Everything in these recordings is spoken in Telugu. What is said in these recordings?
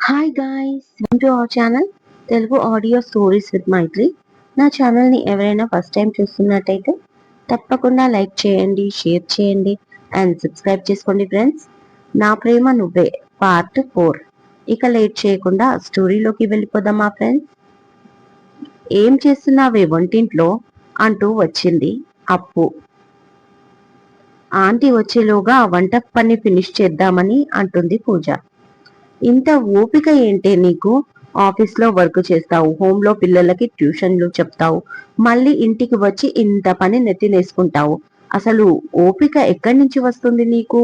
Hi guys welcome to our channel Telugu audio stories with Maitri నా ఛానల్ని ఎవరైనా ఫస్ట్ టైం చూస్తున్నట్టయితే తప్పకుండా లైక్ చేయండి షేర్ చేయండి అండ్ సబ్స్క్రైబ్ చేసుకోండి ఫ్రెండ్స్ నా ప్రేమ నువ్వే పార్ట్ ఫోర్ ఇక లేట్ చేయకుండా స్టోరీలోకి వెళ్ళిపోదామా ఫ్రెండ్స్ ఏం చేస్తున్నావే వంటింట్లో? అంటూ వచ్చింది అప్పు. ఆంటీ వచ్చేలోగా వంట పని ఫినిష్ చేద్దామని అంటుంది పూజ. ఇంత ఓపిక ఏంటే నీకు? ఆఫీస్లో వర్క్ చేస్తావు హోమ్లో పిల్లలకి ట్యూషన్లు చెప్తావు మళ్ళీ ఇంటికి వచ్చి ఇంత పని నెత్తినేసుకుంటావు. అసలు ఓపిక ఎక్కడి నుంచి వస్తుంది నీకు?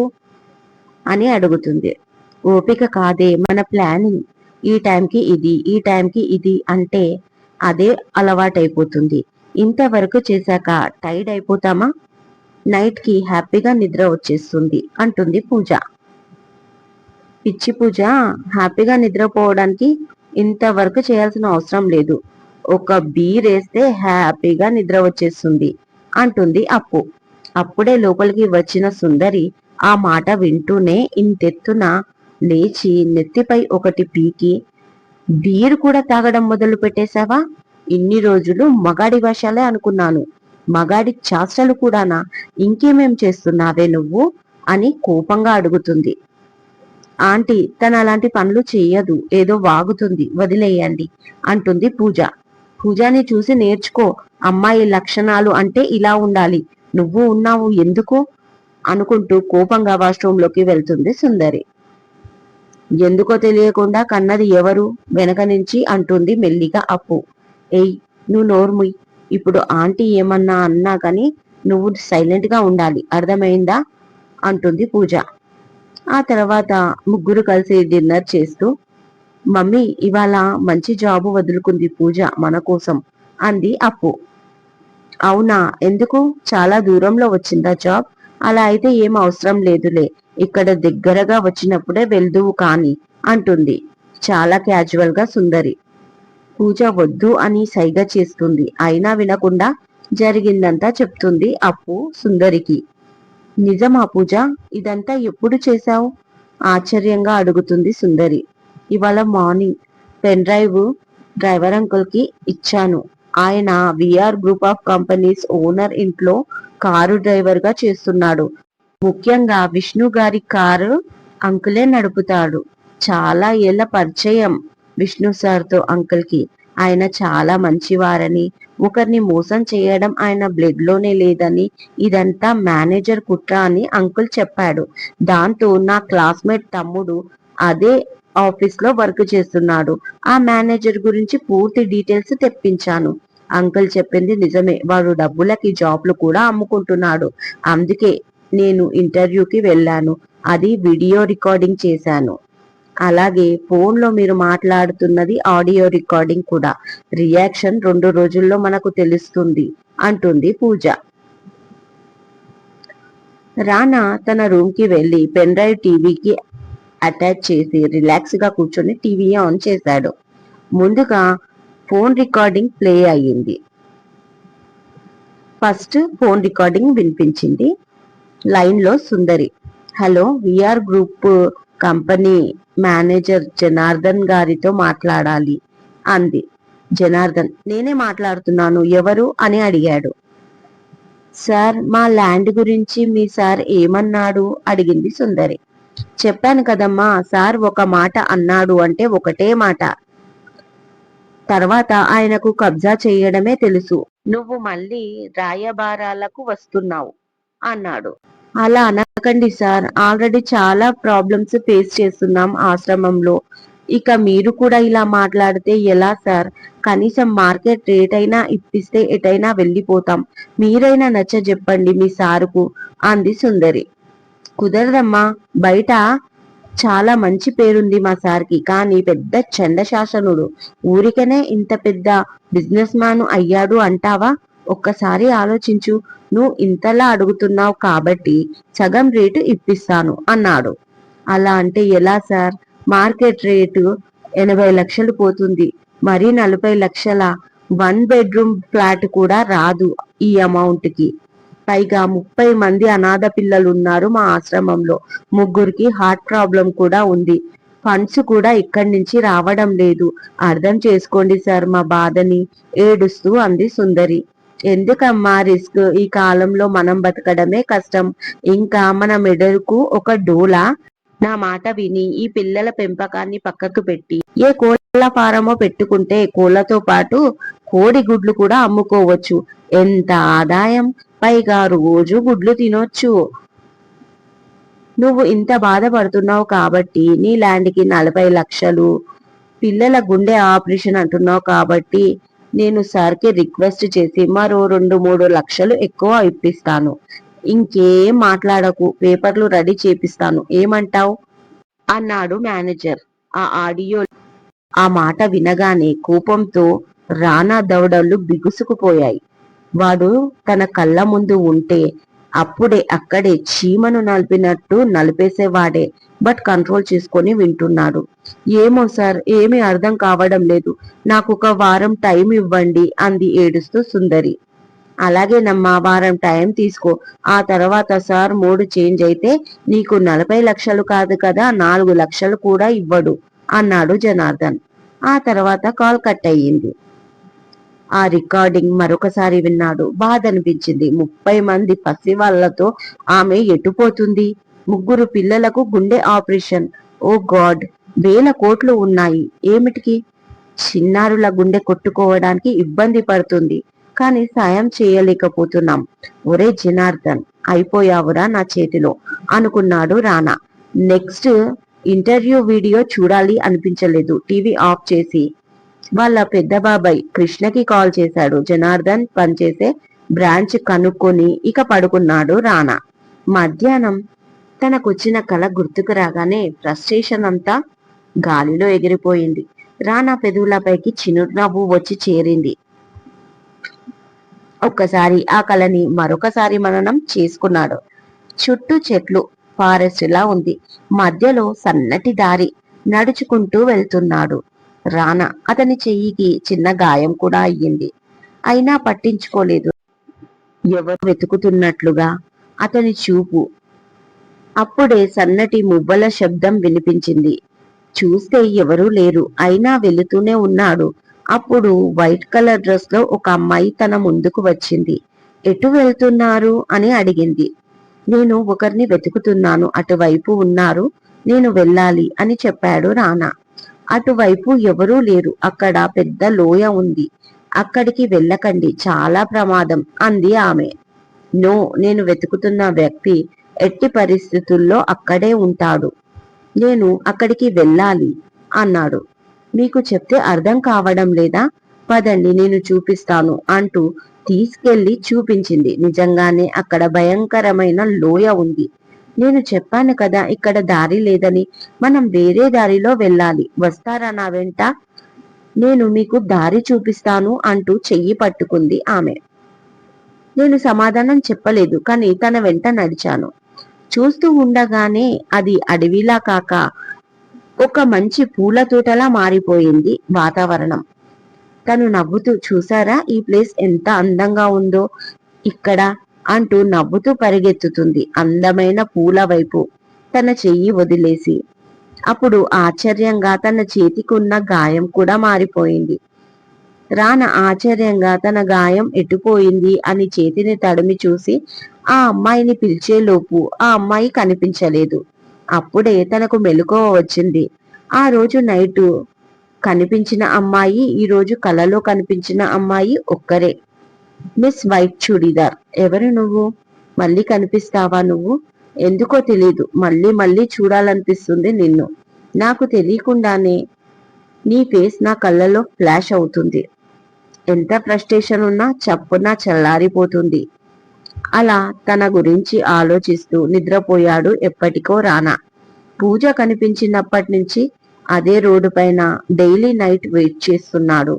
అని అడుగుతుంది. ఓపిక కాదే మన ప్లానింగ్. ఈ టైంకి ఇది ఈ టైంకి ఇది అంటే అదే అలవాటైపోతుంది. ఇంతవరకు చేశాక టైర్డ్ అయిపోతామా? నైట్కి హ్యాపీగా నిద్ర వచ్చేస్తుంది అంటుంది పూజ. పిచ్చి పూజ హ్యాపీగా నిద్రపోవడానికి ఇంత వర్క్ చేయాల్సిన అవసరం లేదు. ఒక బీర్ వేస్తే హ్యాపీగా నిద్ర వచ్చేస్తుంది అంటుంది అప్పు. అప్పుడే లోపలికి వచ్చిన సుందరి ఆ మాట వింటూనే ఇంతెత్తున లేచి నెత్తిపై ఒకటి పీకి బీర్ కూడా తాగడం మొదలు పెట్టేశావా? ఇన్ని రోజులు మగాడి వేషాలే అనుకున్నాను. మగాడి చాష్టలు కూడానా? ఇంకేమేం చేస్తున్నావే నువ్వు? అని కోపంగా అడుగుతుంది. ఆంటీ తను అలాంటి పనులు చెయ్యదు. ఏదో వాగుతుంది. వదిలేయండి అంటుంది పూజ. పూజని చూసి నేర్చుకో. అమ్మాయి లక్షణాలు అంటే ఇలా ఉండాలి. నువ్వు ఉన్నావు ఎందుకు? అనుకుంటూ కోపంగా వాష్రూంలోకి వెళ్తుంది సుందరి. ఎందుకో తెలియకుండా కన్నది ఎవరు? వెనక నుంచి అంటుంది మెల్లిగా అప్పు. ఏయ్ నువ్వు నోర్ముయ్. ఇప్పుడు ఆంటీ ఏమన్నా అన్నా కానీ నువ్వు సైలెంట్గా ఉండాలి. అర్థమైందా? అంటుంది పూజ. ఆ తర్వాత ముగ్గురు కలిసి డిన్నర్ చేస్తూ మమ్మీ ఇవాళ మంచి జాబు వదులుకుంది పూజ మన కోసం అంది అప్పు. అవునా ఎందుకు? చాలా దూరంలో వచ్చిందా జాబ్? అలా అయితే ఏం అవసరం లేదులే ఇక్కడ దగ్గరగా వచ్చినప్పుడే వెళ్దువు కాని అంటుంది. చాలా క్యాజువల్గా సుందరి. పూజ వద్దు అని సైగ చేస్తుంది అయినా వినకుండా జరిగిందంతా చెప్తుంది అప్పు సుందరికి. నిజమా పూజ? ఇదంతా ఎప్పుడు చేశావు? ఆశ్చర్యంగా అడుగుతుంది సుందరి. ఇవాళ మార్నింగ్ పెన్ డ్రైవ్ డ్రైవర్ అంకుల్కి ఇచ్చాను. ఆయన VR group of companies owner ఇంట్లో కారు డ్రైవర్గా చేస్తున్నాడు. ముఖ్యంగా విష్ణు గారి కారు అంకులే నడుపుతాడు. చాలా ఏళ్ళ పరిచయం విష్ణు సార్తో అంకుల్కి. ఆయన చాలా మంచివారని ఒకరిని మోసం చేయడం ఆయన బ్లడ్లోనే లేదని ఇదంతా మేనేజర్ కుట్ర అని అంకుల్ చెప్పాడు. దాంతో నా క్లాస్మేట్ తమ్ముడు అదే ఆఫీస్లో వర్క్ చేస్తున్నాడు. ఆ మేనేజర్ గురించి పూర్తి డీటెయిల్స్ తెప్పించాను. అంకుల్ చెప్పింది నిజమే. వాడు డబ్బులకి జాబ్లు కూడా అమ్ముకుంటున్నాడు. అందుకే నేను ఇంటర్వ్యూకి వెళ్ళాను. అది వీడియో రికార్డింగ్ చేశాను. అలాగే ఫోన్లో మీరు మాట్లాడుతున్నది ఆడియో రికార్డింగ్ కూడా. రియాక్షన్ రెండు రోజుల్లో మనకు తెలుస్తుంది అంటుంది పూజ. రానా తన రూమ్కి వెళ్ళి వెళ్ళి పెన్ డ్రైవ్ టీవీకి అటాచ్ చేసి రిలాక్స్గా కూర్చొని టీవీ ఆన్ చేశాడు. ముందుగా ఫోన్ రికార్డింగ్ ప్లే అయ్యింది. ఫస్ట్ ఫోన్ రికార్డింగ్ వినిపించింది లైన్లో Sundari. Hello VR group company manager Janardhan గారితో మాట్లాడాలి అంది. జనార్దన్ నేనే మాట్లాడుతున్నాను ఎవరు అని అడిగాడు. సార్ మా ల్యాండ్ గురించి మీ సార్ ఏమన్నాడు? అడిగింది సుందరి. చెప్పాను కదమ్మా సార్ ఒక మాట అన్నాడు అంటే ఒకటే మాట. తర్వాత ఆయనకు కబ్జా చేయడమే తెలుసు. నువ్వు మళ్ళీ రాయబారాలకు వస్తున్నావు అన్నాడు. అలా అనకండి సార్. ఆల్రెడీ చాలా ప్రాబ్లమ్స్ ఫేస్ చేస్తున్నాం ఆశ్రమంలో. ఇక మీరు కూడా ఇలా మాట్లాడితే ఎలా సార్? కనీసం మార్కెట్ రేట్ అయినా ఇప్పిస్తే ఎటైనా వెళ్ళిపోతాం. మీరైనా నచ్చ చెప్పండి మీ సారుకు అంది సుందరి. కుదరదమ్మా బయట చాలా మంచి పేరుంది మా సార్కి కానీ పెద్ద చండశాసనుడు ఊరికనే ఇంత పెద్ద బిజినెస్ మ్యాన్ అయ్యాడు అంటావా? ఒక్కసారి ఆలోచించు. నువ్వు ఇంతలా అడుగుతున్నావు కాబట్టి సగం రేటు ఇప్పిస్తాను అన్నాడు. అలా అంటే ఎలా సార్? మార్కెట్ రేటు ఎనభై లక్షలు పోతుంది. మరి నలభై లక్షల వన్ బెడ్రూమ్ ఫ్లాట్ కూడా రాదు ఈ అమౌంట్కి పైగా ముప్పై మంది అనాథ పిల్లలు ఉన్నారు మా ఆశ్రమంలో. ముగ్గురికి హార్ట్ ప్రాబ్లం కూడా ఉంది. ఫండ్స్ కూడా ఇక్కడి నుంచి రావడం లేదు. అర్థం చేసుకోండి సార్ మా బాధని. ఏడుస్తూ అంది సుందరి. ఎందుకమ్మా రిస్క్? ఈ కాలంలో మనం బతకడమే కష్టం. ఇంకా మన మెడకు ఒక డోలా? నా మాట విని ఈ పిల్లల పెంపకాన్ని పక్కకు పెట్టి ఏ కోళ్ళ ఫారమో పెట్టుకుంటే కోళ్ళతో పాటు కోడి గుడ్లు కూడా అమ్ముకోవచ్చు. ఎంత ఆదాయం? పైగా రోజు గుడ్లు తినొచ్చు. నువ్వు ఇంత బాధపడుతున్నావు కాబట్టి నీ ల్యాండ్కి నలభై లక్షలు పిల్లల గుండె ఆపరేషన్ అంటున్నావు కాబట్టి నేను సార్కి రిక్వెస్ట్ చేసి మరో రెండు మూడు లక్షలు ఎక్కువ ఇప్పిస్తాను. ఇంకేం మాట్లాడకు పేపర్లు రెడీ చేపిస్తాను. ఏమంటావు? అన్నాడు మేనేజర్. ఆ ఆడియో ఆ మాట వినగానే కోపంతో రానా దవడలు బిగుసుకుపోయాయి. వాడు తన కళ్ళ ముందు ఉంటే అప్పుడే అక్కడే చీమను నలిపినట్టు నలిపేసేవాడే బట్ కంట్రోల్ చేసుకొని వింటున్నాడు. ఏమో సార్ ఏమీ అర్థం కావడం లేదు. నాకు ఒక వారం టైం ఇవ్వండి అంది ఏడుస్తూ సుందరి. అలాగేనమ్మా వారం టైం తీసుకో. ఆ తర్వాత సార్ మూడు చేంజ్ అయితే నీకు నలభై లక్షలు కాదు కదా నాలుగు లక్షలు కూడా ఇవ్వడు అన్నాడు జనార్దన్. ఆ తర్వాత కాల్ కట్ అయ్యింది. ఆ రికార్డింగ్ మరొకసారి విన్నాడు. బాధ అనిపించింది ముప్పై మంది పసి వాళ్ళతో ఆమె ఎటుపోతుంది? ముగ్గురు పిల్లలకు గుండె ఆపరేషన్. ఓ గాడ్! వేల కోట్లు ఉన్నాయి. ఏమిటికి? చిన్నారుల గుండె కొట్టుకోవడానికి ఇబ్బంది పడుతుంది. కానీ సాయం చేయలేకపోతున్నాం. ఒరే జనార్దన్! అయిపోయావురా నా చేతిలో అనుకున్నాడు రానా. నెక్స్ట్ ఇంటర్వ్యూ వీడియో చూడాలి అనిపించలేదు. టీవీ ఆఫ్ చేసి వాళ్ళ పెద్ద బాబాయ్ కృష్ణకి కాల్ చేశాడు. జనార్దన్ పనిచేసే బ్రాంచ్ కనుక్కొని ఇక పడుకున్నాడు రానా. మధ్యాహ్నం తనకొచ్చిన కళ గుర్తుకు రాగానే ఫ్రస్ట్రేషన్ అంతా గాలిలో ఎగిరిపోయింది. రానా పెదవులపైకి చిరునవ్వు వచ్చి చేరింది. ఒక్కసారి ఆ కళని మరొకసారి మననం చేసుకున్నాడు. చుట్టూ చెట్లు ఫారెస్ట్ లా ఉంది. మధ్యలో సన్నటి దారి నడుచుకుంటూ వెళ్తున్నాడు. రానా. అతని చెయ్యికి చిన్న గాయం కూడా అయ్యింది. అయినా పట్టించుకోలేదు. ఎవరు వెతుకుతున్నట్లుగా అతని చూపు. అప్పుడే సన్నటి మువ్వల శబ్దం వినిపించింది. చూస్తే ఎవరూ లేరు. అయినా వెళుతూనే ఉన్నాడు. అప్పుడు వైట్ కలర్ డ్రెస్లో ఒక అమ్మాయి తన ముందుకు వచ్చింది. ఎటు వెళ్తున్నారు? అని అడిగింది. నేను ఒకరిని వెతుకుతున్నాను. అటువైపు ఉన్నారు. నేను వెళ్ళాలి అని చెప్పాడు రానా. అటువైపు ఎవరూ లేరు. అక్కడ పెద్ద లోయ ఉంది. అక్కడికి వెళ్ళకండి. చాలా ప్రమాదం అంది ఆమె. నో నేను వెతుకుతున్న వ్యక్తి ఎట్టి పరిస్థితుల్లో అక్కడే ఉంటాడు. నేను అక్కడికి వెళ్ళాలి అన్నాడు. మీకు చెప్తే అర్థం కావడం లేదా? పదండి నేను చూపిస్తాను అంటూ తీసుకెళ్ళి చూపించింది. నిజంగానే అక్కడ భయంకరమైన లోయ ఉంది. నేను చెప్పాను కదా ఇక్కడ దారి లేదని. మనం వేరే దారిలో వెళ్ళాలి. వస్తారా నా వెంట? నేను మీకు దారి చూపిస్తాను అంటూ చెయ్యి పట్టుకుంది ఆమె. నేను సమాధానం చెప్పలేదు కానీ తన వెంట నడిచాను. చూస్తూ ఉండగానే అది అడవిలా కాక ఒక మంచి పూల తోటలా మారిపోయింది వాతావరణం. తను నవ్వుతూ చూసారా? ఈ ప్లేస్ ఎంత అందంగా ఉందో. ఇక్కడ అంటూ నవ్వుతూ పరిగెత్తుతుంది అందమైన పూల వైపు తన చెయ్యి వదిలేసి. అప్పుడు ఆశ్చర్యంగా తన చేతికున్న గాయం కూడా మారిపోయింది. రాన ఆశ్చర్యంగా తన గాయం ఎటుపోయింది అని చేతిని తడిమి చూసి ఆ అమ్మాయిని పిలిచేలోపు ఆ అమ్మాయి కనిపించలేదు. అప్పుడే తనకు మెలకువ వచ్చింది. ఆ రోజు నైటు కనిపించిన అమ్మాయి ఈ రోజు కలలో కనిపించిన అమ్మాయి ఒక్కరే. Miss white churidar. ఎవరు నువ్వు? మళ్ళీ కనిపిస్తావా నువ్వు? ఎందుకో తెలీదు. మళ్ళీ మళ్ళీ చూడాలనిపిస్తుంది నిన్ను. నాకు తెలియకుండానే నీ ఫేస్ నా కళ్ళలో ఫ్లాష్ అవుతుంది. ఎంత ఫ్రస్ట్రేషన్ ఉన్నా చప్పున చల్లారిపోతుంది. అలా తన గురించి ఆలోచిస్తూ నిద్రపోయాడు ఎప్పటికో రానా. పూజ కనిపించినప్పటి నుంచి అదే రోడ్డు పైన డైలీ నైట్ వెయిట్ చేస్తున్నాడు.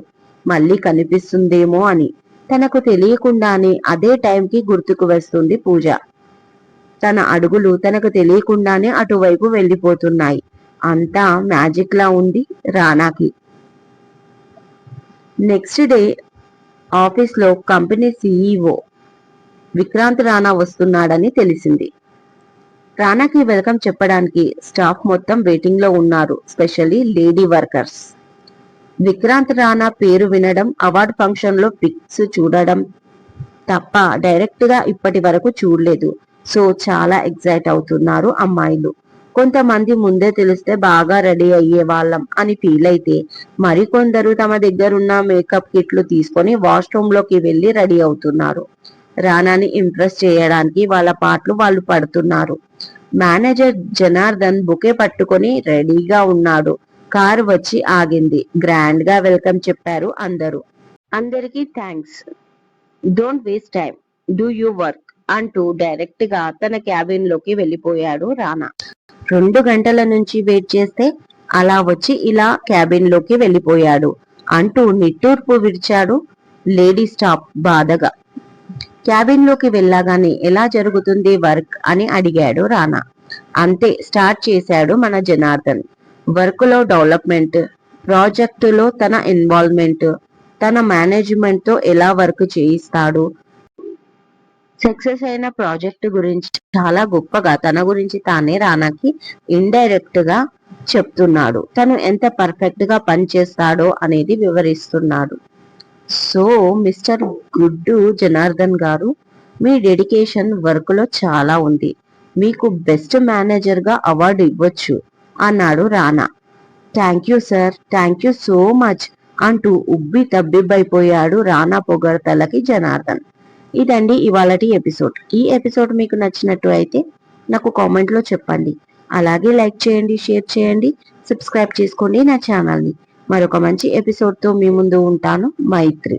మళ్ళీ కనిపిస్తుందేమో అని. తనకు తెలియకుండానే అదే టైంకి గుర్తుకు వస్తుంది పూజ. తన అడుగులు తనకు తెలియకుండానే అటువైపు వెళ్ళిపోతున్నాయి. అంతా మ్యాజిక్ లా ఉంది రానాకి నెక్స్ట్ డే ఆఫీస్లో కంపెనీ సీఈఓ విక్రాంత్ రాణా వస్తున్నాడని తెలిసింది. రానాకి వెల్కమ్ చెప్పడానికి స్టాఫ్ మొత్తం వెయిటింగ్లో ఉన్నారు specially lady workers Vikrant Rana పేరు వినడం అవార్డు ఫంక్షన్లో పిక్స్ చూడడం తప్ప డైరెక్ట్గా ఇప్పటి వరకు చూడలేదు. సో చాలా ఎగ్జైట్ అవుతున్నారు అమ్మాయిలు. కొంతమంది ముందే తెలిస్తే బాగా రెడీ అయ్యే వాళ్ళం అని ఫీల్ అయితే మరికొందరు తమ దగ్గరున్న మేకప్ కిట్లు తీసుకొని వాష్రూమ్లోకి వెళ్ళి రెడీ అవుతున్నారు. రానాని ఇంప్రెస్ చేయడానికి వాళ్ళ పాటలు వాళ్ళు పడుతున్నారు. మేనేజర్ జనార్దన్ బుకే పట్టుకొని రెడీగా ఉన్నాడు. కారు వచ్చి ఆగింది. గ్రాండ్గా వెల్కమ్ చెప్పారు అందరూ. అందరికీ thanks don't waste time do you work అంటూ డైరెక్ట్గా తన క్యాబిన్లోకి వెళ్ళిపోయాడు రానా. రెండు గంటల నుంచి వెయిట్ చేస్తే అలా వచ్చి ఇలా క్యాబిన్లోకి వెళ్ళిపోయాడు అంటూ నిట్టూర్పు విడిచాడు లేడీ స్టాప్ బాధగా. క్యాబిన్లోకి వెళ్ళగానే ఎలా జరుగుతుంది వర్క్ అని అడిగాడు రానా. అంతే స్టార్ట్ చేశాడు మన జనార్దన్. వర్క్లో డెవలప్మెంట్ ప్రాజెక్టులో తన ఇన్వాల్వ్మెంట్ తన మేనేజ్మెంట్తో ఎలా వర్క్ చేయిస్తాడు. సక్సెస్ అయిన ప్రాజెక్ట్ గురించి చాలా గొప్పగా తన గురించి తానే రానాకి ఇండైరెక్ట్గా చెప్తున్నాడు. తను ఎంత పర్ఫెక్ట్గా పని చేస్తాడో అనేది వివరిస్తున్నాడు. సో మిస్టర్ గుడ్డు జనార్దన్ గారు మీ డెడికేషన్ వర్క్లో చాలా ఉంది. మీకు బెస్ట్ మేనేజర్గా అవార్డు ఇవ్వచ్చు. అన్నాడు Rana. Thank you sir thank you so much అంటూ ఉబ్బి తబ్బిబ్బైపోయాడు రానా పొగడతలకి జనార్దన్. ఇదండి ఇవాళటి ఎపిసోడ్. ఈ ఎపిసోడ్ మీకు నచ్చినట్టు అయితే నాకు కామెంట్లో చెప్పండి. అలాగే లైక్ చేయండి షేర్ చేయండి సబ్స్క్రైబ్ చేసుకోండి నా ఛానల్ని. మరొక మంచి ఎపిసోడ్తో మీ ముందు ఉంటాను. మైత్రి.